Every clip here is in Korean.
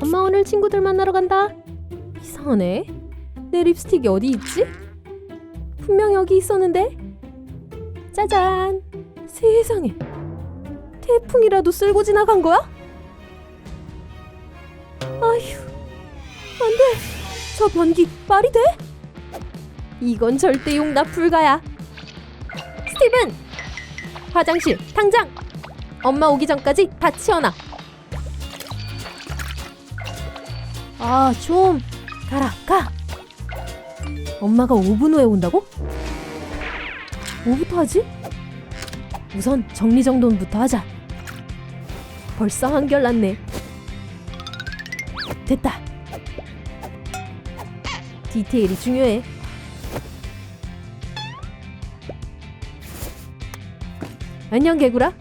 엄마 오늘 친구들 만나러 간다. 이상하네. 내 립스틱이 어디 있지? 분명 여기 있었는데. 짜잔. 세상에. 태풍이라도 쓸고 지나간 거야? 아휴. 안 돼. 저 변기 말이 돼? 이건 절대 용납 불가야. 스티븐! 화장실 당장! 엄마 오기 전까지 다 치워놔. 아, 좀 가라, 가. 엄마가 5분 후에 온다고? 뭐부터 하지? 우선 정리정돈부터 하자. 벌써 한결 났네. 됐다. 디테일이 중요해. 안녕 개구라.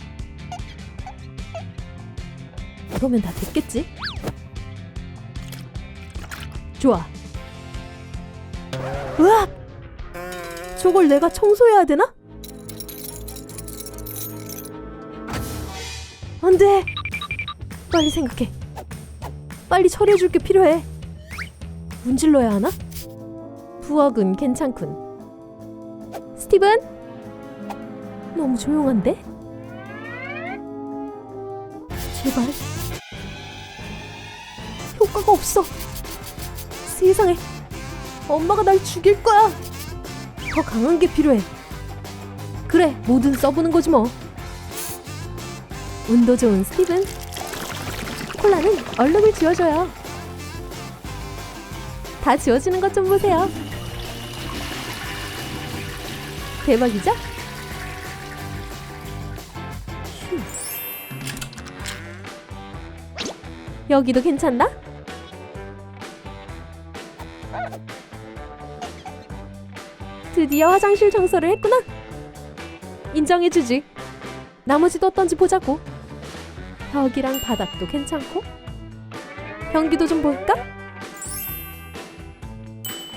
이거면 다 됐겠지? 좋아. 으악! 저걸 내가 청소해야 되나? 안 돼! 빨리 생각해. 빨리 처리해줄 게 필요해. 문질러야 하나? 부엌은 괜찮군. 스티븐? 너무 조용한데? 제발. 효과가 없어. 세상에. 엄마가 날 죽일 거야. 더 강한 게 필요해. 그래, 뭐든 써보는 거지 뭐. 운도 좋은 스티븐. 콜라는 얼룩을 지워줘요. 다 지워지는 것 좀 보세요. 대박이죠? 휴. 여기도 괜찮나? 드디어 화장실 청소를 했구나. 인정해주지. 나머지도 어떤지 보자고. 벽이랑 바닥도 괜찮고. 변기도 좀 볼까?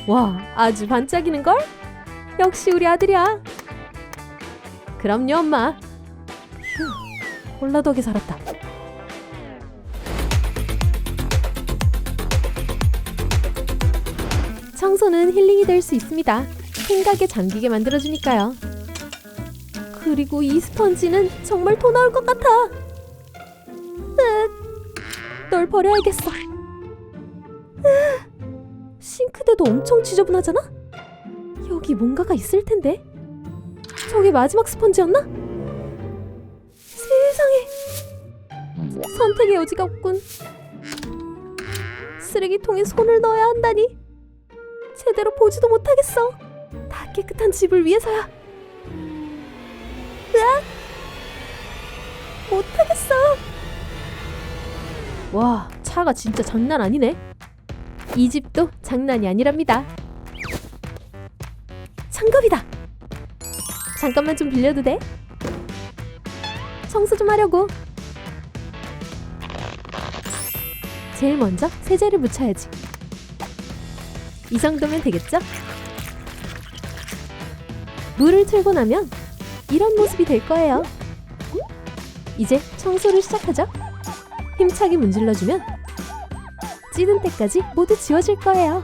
와, 아주 반짝이는 걸? 역시 우리 아들이야. 그럼요, 엄마. 휴, 콜라 덕에 살았다. 청소는 힐링이 될 수 있습니다. 생각에 잠기게 만들어주니까요. 그리고 이 스펀지는 정말 토 나올 것 같아. 으, 널 버려야겠어. 으, 싱크대도 엄청 지저분하잖아? 여기 뭔가가 있을 텐데. 저게 마지막 스펀지였나? 세상에. 선택의 여지가 없군. 쓰레기통에 손을 넣어야 한다니. 제대로 보지도 못하겠어. 다 깨끗한 집을 위해서야. 으악! 못하겠어. 와, 차가 진짜 장난 아니네. 이 집도 장난이 아니랍니다. 장갑이다. 잠깐만 좀 빌려도 돼? 청소 좀 하려고. 제일 먼저 세제를 묻혀야지. 이 정도면 되겠죠? 물을 틀고 나면 이런 모습이 될 거예요. 이제 청소를 시작하죠. 힘차게 문질러주면 찌든 때까지 모두 지워질 거예요.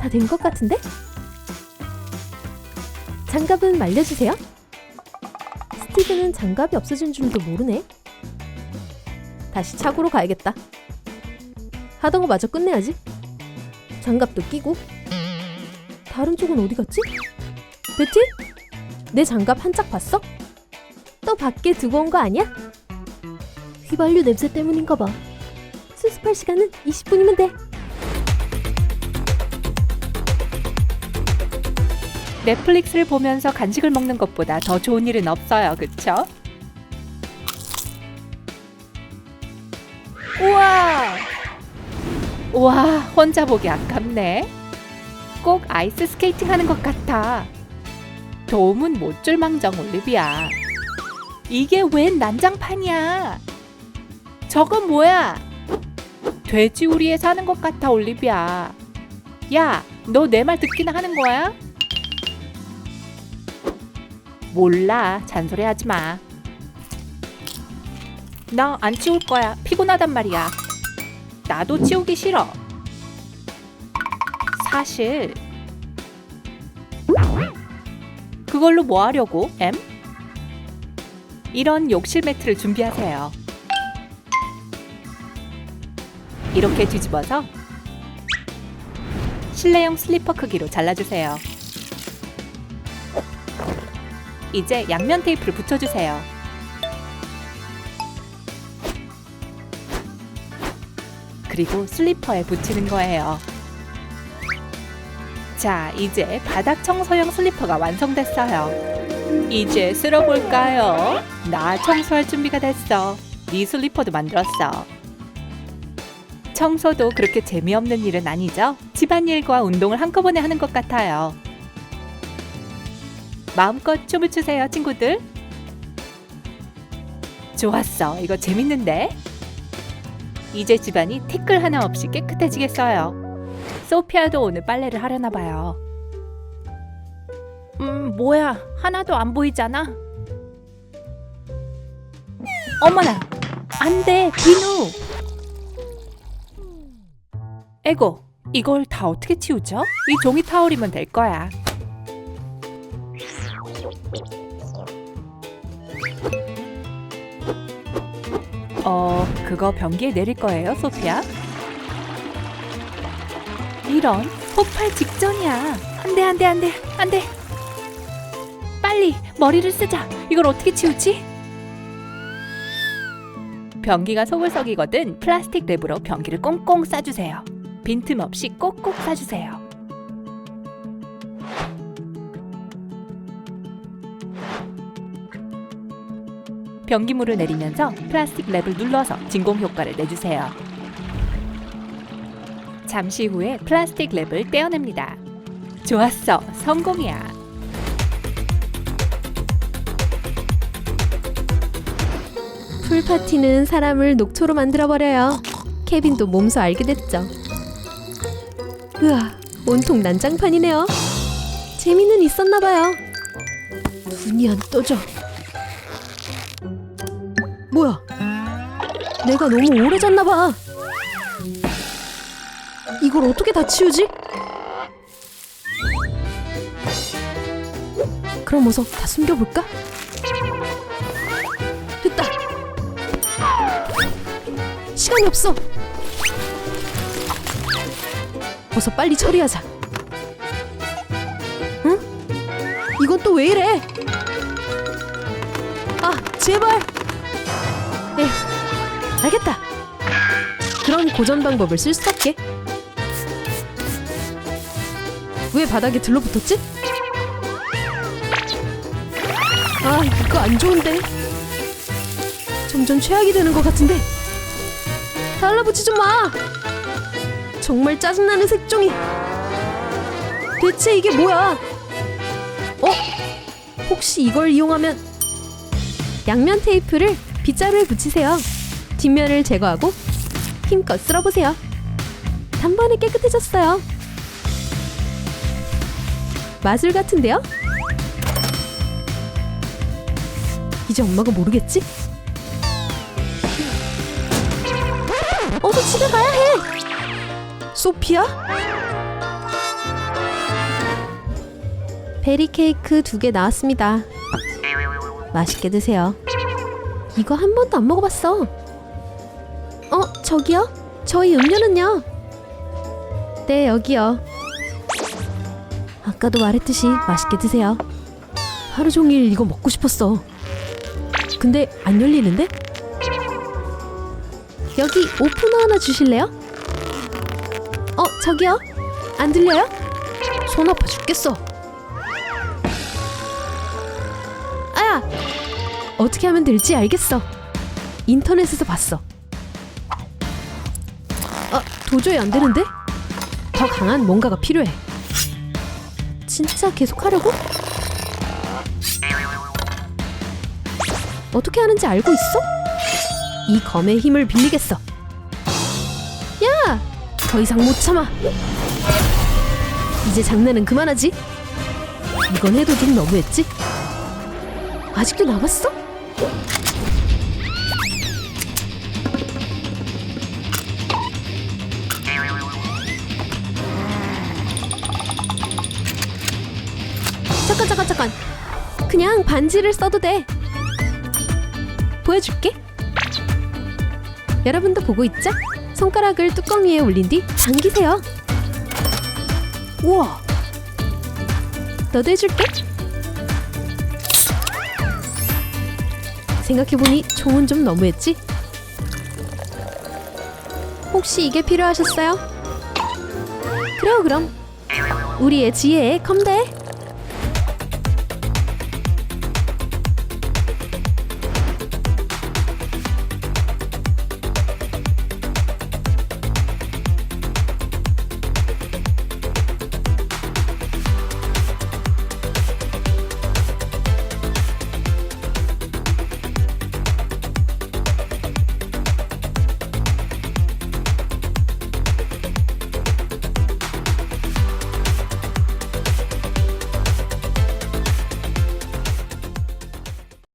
다 된 것 같은데? 장갑은 말려주세요. 스티브는 장갑이 없어진 줄도 모르네. 다시 차고로 가야겠다. 하던 거 마저 끝내야지. 장갑도 끼고. 다른 쪽은 어디 갔지? 베티? 내 장갑 한짝 봤어? 또 밖에 두고 온 거 아니야? 휘발유 냄새 때문인가 봐. 수습할 시간은 20분이면 돼. 넷플릭스를 보면서 간식을 먹는 것보다 더 좋은 일은 없어요. 그쵸? 우와! 우와, 혼자 보기 아깝네. 꼭 아이스 스케이팅 하는 것 같아. 도움은 못 줄 망정 올리비아. 이게 웬 난장판이야? 저건 뭐야? 돼지우리에 사는 것 같아, 올리비아. 야, 너 내 말 듣기나 하는 거야? 몰라. 잔소리 하지 마. 나 안 치울 거야. 피곤하단 말이야. 나도 치우기 싫어. 사실 그걸로 뭐 하려고, M? 이런 욕실 매트를 준비하세요. 이렇게 뒤집어서 실내용 슬리퍼 크기로 잘라주세요. 이제 양면 테이프를 붙여주세요. 그리고 슬리퍼에 붙이는 거예요. 자, 이제 바닥 청소용 슬리퍼가 완성됐어요. 이제 쓸어볼까요? 나 청소할 준비가 됐어. 네 슬리퍼도 만들었어. 청소도 그렇게 재미없는 일은 아니죠? 집안일과 운동을 한꺼번에 하는 것 같아요. 마음껏 춤을 추세요, 친구들. 좋았어. 이거 재밌는데? 이제 집안이 티끌 하나 없이 깨끗해지겠어요. 소피아도 오늘 빨래를 하려나 봐요. 음, 뭐야. 하나도 안 보이잖아. 어머나. 안 돼, 비누. 에고, 이걸 다 어떻게 치우죠? 이 종이 타올이면 될 거야. 어, 그거 변기에 내릴 거예요, 소피아? 이런 폭발 직전이야. 안 돼, 안 돼, 안 돼, 안 돼. 빨리 머리를 쓰자. 이걸 어떻게 치우지? 변기가 소글석이거든 플라스틱 랩으로 변기를 꽁꽁 싸주세요. 빈틈없이 꼭꼭 싸주세요. 변기물을 내리면서 플라스틱 랩을 눌러서 진공 효과를 내주세요. 잠시 후에 플라스틱 랩을 떼어냅니다. 좋았어, 성공이야. 풀파티는 사람을 녹초로 만들어버려요. 케빈도 몸소 알게 됐죠. 으아, 온통 난장판이네요. 재미는 있었나봐요. 눈이 안 떠져. 뭐야? 내가 너무 오래 잤나봐. 이걸 어떻게 다 치우지? 그럼 어서 다 숨겨볼까? 됐다. 시간이 없어. 어서 빨리 처리하자. 응? 이건 또 왜 이래? 아, 제발. 에휴, 알겠다. 그런 고전 방법을 쓸 수밖에. 왜 바닥에 들러붙었지? 아, 이거 안 좋은데. 점점 최악이 되는 것 같은데. 달라붙지 좀 마. 정말 짜증나는 색종이. 대체 이게 뭐야? 어? 혹시 이걸 이용하면 양면 테이프를 빗자루에 붙이세요. 뒷면을 제거하고 힘껏 쓸어보세요. 단번에 깨끗해졌어요. 마술 같은데요? 이제 엄마가 모르겠지? 어서 집에 가야 해. 소피아? 베리 케이크 두 개 나왔습니다. 맛있게 드세요. 이거 한 번도 안 먹어봤어. 어, 저기요? 저희 음료는요? 네, 여기요. 아까도 말했듯이 맛있게 드세요. 하루 종일 이거 먹고 싶었어. 근데 안 열리는데? 여기 오프너 하나 주실래요? 어, 저기요? 안 들려요? 손 아파 죽겠어. 아야! 어떻게 하면 될지 알겠어. 인터넷에서 봤어. 아, 도저히 안 되는데? 더 강한 뭔가가 필요해. 진짜 계속 하려고? 어떻게 하는지 알고 있어? 이 검의 힘을 빌리겠어. 야! 더 이상 못 참아. 이제 장난은 그만하지. 이건 해도 좀 너무했지? 아직도 남았어? 그냥 반지를 써도 돼. 보여줄게. 여러분도 보고 있죠? 손가락을 뚜껑 위에 올린 뒤 당기세요. 우와, 너도 해줄게. 생각해보니 총은 좀 너무했지? 혹시 이게 필요하셨어요? 그래요 그럼 우리의 지혜에 컴대